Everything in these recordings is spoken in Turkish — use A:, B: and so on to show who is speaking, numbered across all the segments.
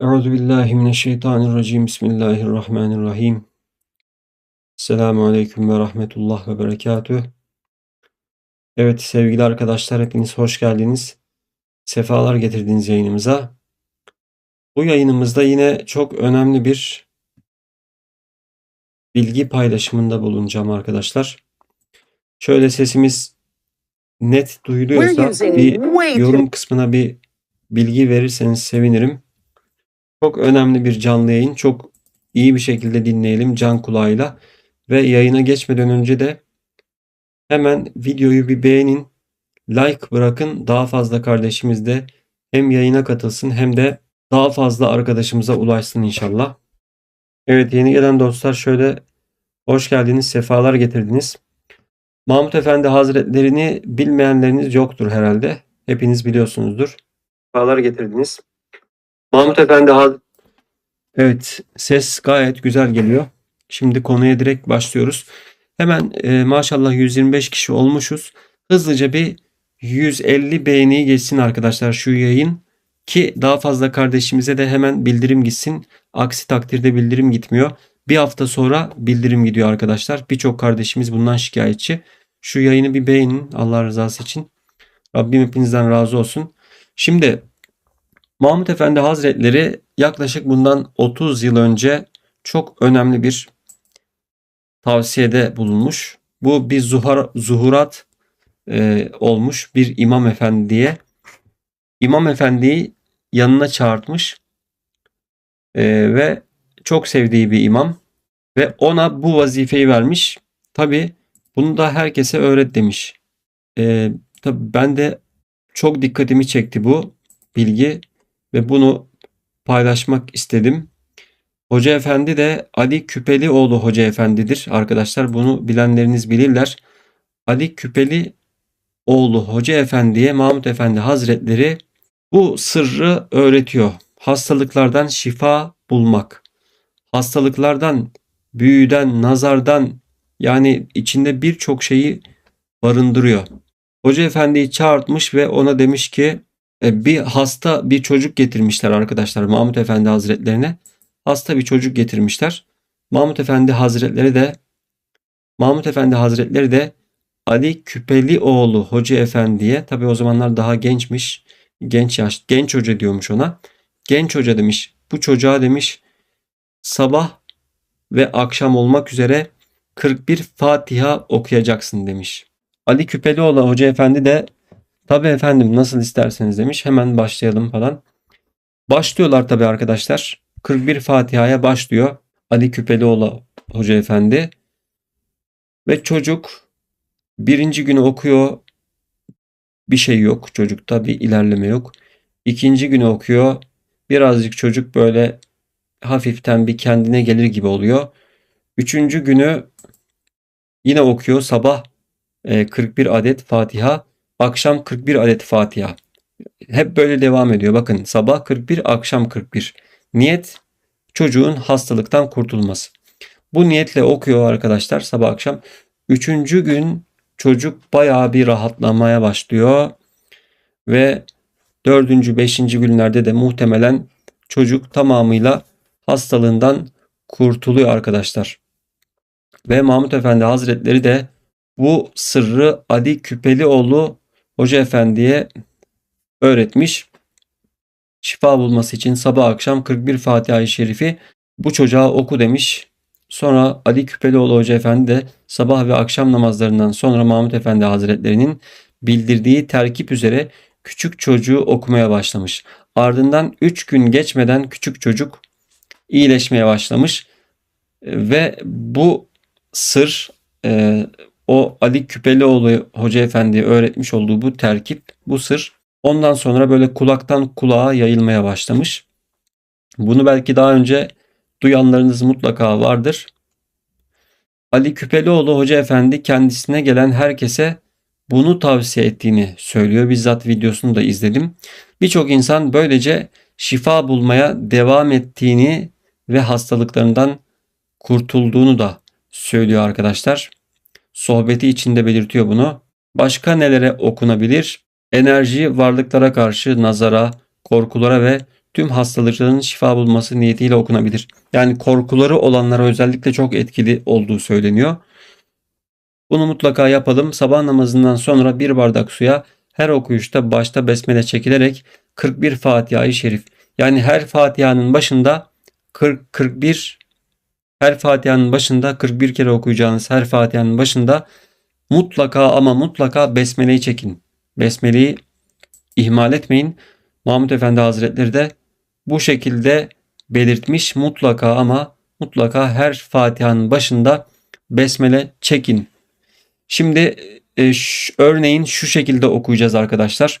A: Euzu billahi mineşşeytanirracim. Bismillahirrahmanirrahim. Selamun aleyküm ve rahmetullah ve berekatüh. Evet sevgili arkadaşlar hepiniz hoş geldiniz. Sefalar getirdiniz yayınımıza. Bu yayınımızda yine çok önemli bir bilgi paylaşımında bulunacağım arkadaşlar. Şöyle sesimiz net duyuluyorsa bir yorum kısmına bir bilgi verirseniz sevinirim. Çok önemli bir canlı yayın. Çok iyi bir şekilde dinleyelim can kulağıyla. Ve yayına geçmeden önce de hemen videoyu bir beğenin. Like bırakın. Daha fazla kardeşimiz de hem yayına katılsın hem de daha fazla arkadaşımıza ulaşsın inşallah. Evet yeni gelen dostlar şöyle hoş geldiniz, sefalar getirdiniz. Mahmut Efendi Hazretlerini bilmeyenleriniz yoktur herhalde. Hepiniz biliyorsunuzdur. Sefalar getirdiniz. Mahmut Efendi Hazretleri Evet, ses gayet güzel geliyor. Şimdi konuya direkt başlıyoruz. Hemen e, maşallah 125 kişi olmuşuz. Hızlıca bir 150 beğeni geçsin arkadaşlar şu yayın ki daha fazla kardeşimize de hemen bildirim gitsin. Aksi takdirde bildirim gitmiyor. Bir hafta sonra bildirim gidiyor arkadaşlar. Birçok kardeşimiz bundan şikayetçi. Şu yayını bir beğenin Allah rızası için. Rabbim hepinizden razı olsun. Şimdi Mahmut Efendi Hazretleri yaklaşık bundan 30 yıl önce çok önemli bir tavsiyede bulunmuş. Bu bir zuhar, zuhurat e, olmuş bir imam efendiye. İmam efendiyi yanına çağırtmış e, ve çok sevdiği bir imam ve ona bu vazifeyi vermiş. Tabi bunu da herkese öğret demiş. E, tabi ben de çok dikkatimi çekti bu bilgi ve bunu paylaşmak istedim. Hoca Efendi de Ali Küpelioğlu Hoca Efendidir. Arkadaşlar bunu bilenleriniz bilirler. Ali Küpeli oğlu Hoca Efendi'ye Mahmut Efendi Hazretleri bu sırrı öğretiyor. Hastalıklardan şifa bulmak. Hastalıklardan, büyüden, nazardan yani içinde birçok şeyi barındırıyor. Hoca Efendi'yi çağırtmış ve ona demiş ki bir hasta bir çocuk getirmişler arkadaşlar Mahmut Efendi Hazretlerine. Hasta bir çocuk getirmişler. Mahmut Efendi Hazretleri de Mahmut Efendi Hazretleri de Ali Küpelioğlu Hoca Efendi'ye tabi o zamanlar daha gençmiş. Genç yaş, genç hoca diyormuş ona. Genç hoca demiş. Bu çocuğa demiş sabah ve akşam olmak üzere 41 Fatiha okuyacaksın demiş. Ali Küpelioğlu Hoca Efendi de Tabii efendim nasıl isterseniz demiş. Hemen başlayalım falan. Başlıyorlar tabii arkadaşlar. 41 Fatiha'ya başlıyor. Ali Küpelioğlu Hoca Efendi. Ve çocuk birinci günü okuyor. Bir şey yok çocukta bir ilerleme yok. İkinci günü okuyor. Birazcık çocuk böyle hafiften bir kendine gelir gibi oluyor. Üçüncü günü yine okuyor. Sabah 41 e, adet Fatiha. Akşam 41 adet Fatiha. Hep böyle devam ediyor. Bakın sabah 41, akşam 41. Niyet çocuğun hastalıktan kurtulması. Bu niyetle okuyor arkadaşlar sabah akşam. Üçüncü gün çocuk bayağı bir rahatlamaya başlıyor. Ve dördüncü, beşinci günlerde de muhtemelen çocuk tamamıyla hastalığından kurtuluyor arkadaşlar. Ve Mahmut Efendi Hazretleri de bu sırrı Ali Küpelioğlu Hoca Efendi'ye öğretmiş. Şifa bulması için sabah akşam 41 Fatiha-i Şerifi bu çocuğa oku demiş. Sonra Ali Küpelioğlu Hoca Efendi de sabah ve akşam namazlarından sonra Mahmut Efendi Hazretlerinin bildirdiği terkip üzere küçük çocuğu okumaya başlamış. Ardından 3 gün geçmeden küçük çocuk iyileşmeye başlamış ve bu sır e, o Ali Küpelioğlu Hoca Efendi'ye öğretmiş olduğu bu terkip, bu sır ondan sonra böyle kulaktan kulağa yayılmaya başlamış. Bunu belki daha önce duyanlarınız mutlaka vardır. Ali Küpelioğlu Hoca Efendi kendisine gelen herkese bunu tavsiye ettiğini söylüyor. Bizzat videosunu da izledim. Birçok insan böylece şifa bulmaya devam ettiğini ve hastalıklarından kurtulduğunu da söylüyor arkadaşlar sohbeti içinde belirtiyor bunu. Başka nelere okunabilir? Enerji varlıklara karşı nazara, korkulara ve tüm hastalıkların şifa bulması niyetiyle okunabilir. Yani korkuları olanlara özellikle çok etkili olduğu söyleniyor. Bunu mutlaka yapalım. Sabah namazından sonra bir bardak suya her okuyuşta başta besmele çekilerek 41 Fatiha-i Şerif. Yani her Fatiha'nın başında 40 41 her Fatiha'nın başında 41 kere okuyacağınız her Fatiha'nın başında mutlaka ama mutlaka besmeleyi çekin. Besmeleyi ihmal etmeyin. Mahmut Efendi Hazretleri de bu şekilde belirtmiş mutlaka ama mutlaka her Fatiha'nın başında besmele çekin. Şimdi e, örneğin şu şekilde okuyacağız arkadaşlar.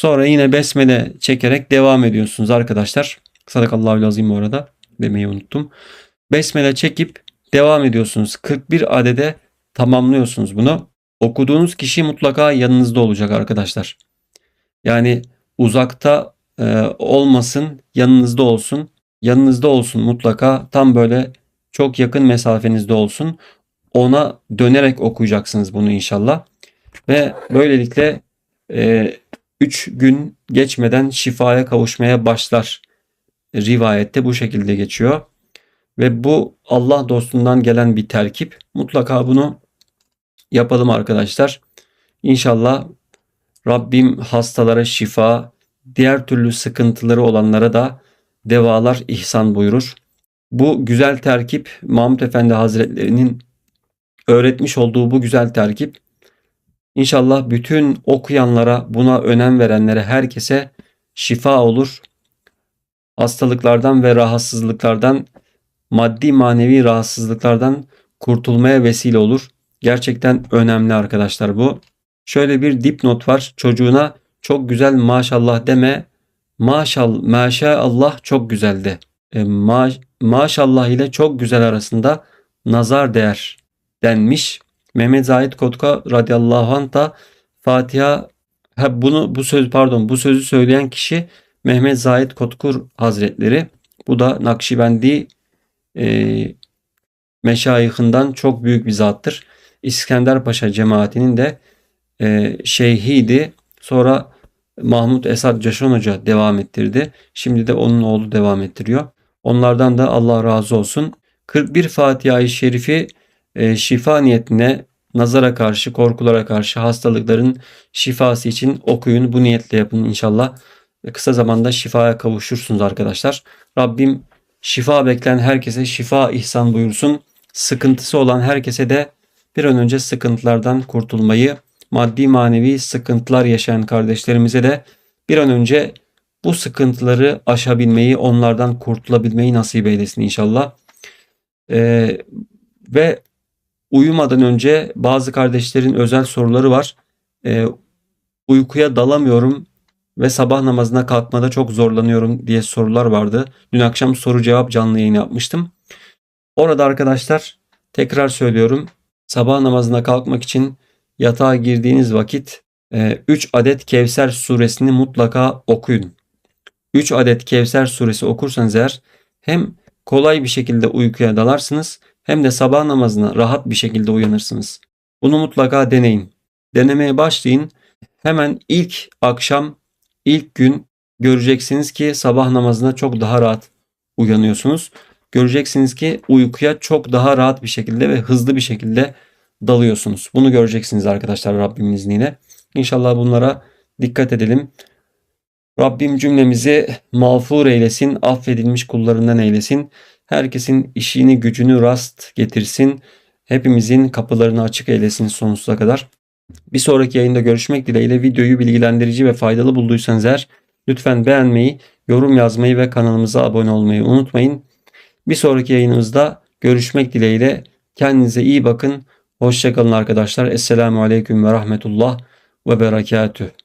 A: Sonra yine besmele çekerek devam ediyorsunuz arkadaşlar. Sadakallahu azim bu arada demeyi unuttum. Besmele çekip devam ediyorsunuz. 41 adede tamamlıyorsunuz bunu. Okuduğunuz kişi mutlaka yanınızda olacak arkadaşlar. Yani uzakta e, olmasın, yanınızda olsun. Yanınızda olsun mutlaka. Tam böyle çok yakın mesafenizde olsun. Ona dönerek okuyacaksınız bunu inşallah. Ve böylelikle 3 gün geçmeden şifaya kavuşmaya başlar. Rivayette bu şekilde geçiyor. Ve bu Allah dostundan gelen bir terkip. Mutlaka bunu yapalım arkadaşlar. İnşallah Rabbim hastalara şifa, diğer türlü sıkıntıları olanlara da devalar ihsan buyurur. Bu güzel terkip Mahmut Efendi Hazretlerinin öğretmiş olduğu bu güzel terkip İnşallah bütün okuyanlara, buna önem verenlere, herkese şifa olur. Hastalıklardan ve rahatsızlıklardan, maddi manevi rahatsızlıklardan kurtulmaya vesile olur. Gerçekten önemli arkadaşlar bu. Şöyle bir dipnot var. Çocuğuna çok güzel maşallah deme. Maşallah, maşallah çok güzeldi. E, ma, maşallah ile çok güzel arasında nazar değer denmiş. Mehmet Zahid Kotka radıyallahu anh da Fatiha ha bunu bu söz pardon bu sözü söyleyen kişi Mehmet Zahid Kotkur Hazretleri. Bu da Nakşibendi e, meşayihinden çok büyük bir zattır. İskender Paşa cemaatinin de e, şeyhiydi. Sonra Mahmut Esad Caşon Hoca devam ettirdi. Şimdi de onun oğlu devam ettiriyor. Onlardan da Allah razı olsun. 41 Fatiha-i Şerifi e, şifa niyetine nazara karşı, korkulara karşı hastalıkların şifası için okuyun. Bu niyetle yapın inşallah. Ve kısa zamanda şifaya kavuşursunuz arkadaşlar. Rabbim şifa bekleyen herkese şifa ihsan buyursun. Sıkıntısı olan herkese de bir an önce sıkıntılardan kurtulmayı, maddi manevi sıkıntılar yaşayan kardeşlerimize de bir an önce bu sıkıntıları aşabilmeyi, onlardan kurtulabilmeyi nasip eylesin inşallah. Ee, ve uyumadan önce bazı kardeşlerin özel soruları var. Ee, uykuya dalamıyorum ve sabah namazına kalkmada çok zorlanıyorum diye sorular vardı. Dün akşam soru cevap canlı yayın yapmıştım. Orada arkadaşlar tekrar söylüyorum. Sabah namazına kalkmak için yatağa girdiğiniz vakit 3 adet Kevser suresini mutlaka okuyun. 3 adet Kevser suresi okursanız eğer hem kolay bir şekilde uykuya dalarsınız hem de sabah namazına rahat bir şekilde uyanırsınız. Bunu mutlaka deneyin. Denemeye başlayın. Hemen ilk akşam, ilk gün göreceksiniz ki sabah namazına çok daha rahat uyanıyorsunuz. Göreceksiniz ki uykuya çok daha rahat bir şekilde ve hızlı bir şekilde dalıyorsunuz. Bunu göreceksiniz arkadaşlar Rabbimin izniyle. İnşallah bunlara dikkat edelim. Rabbim cümlemizi mağfur eylesin, affedilmiş kullarından eylesin. Herkesin işini gücünü rast getirsin. Hepimizin kapılarını açık eylesin sonsuza kadar. Bir sonraki yayında görüşmek dileğiyle videoyu bilgilendirici ve faydalı bulduysanız eğer lütfen beğenmeyi, yorum yazmayı ve kanalımıza abone olmayı unutmayın. Bir sonraki yayınımızda görüşmek dileğiyle kendinize iyi bakın. Hoşçakalın arkadaşlar. Esselamu Aleyküm ve Rahmetullah ve Berekatüh.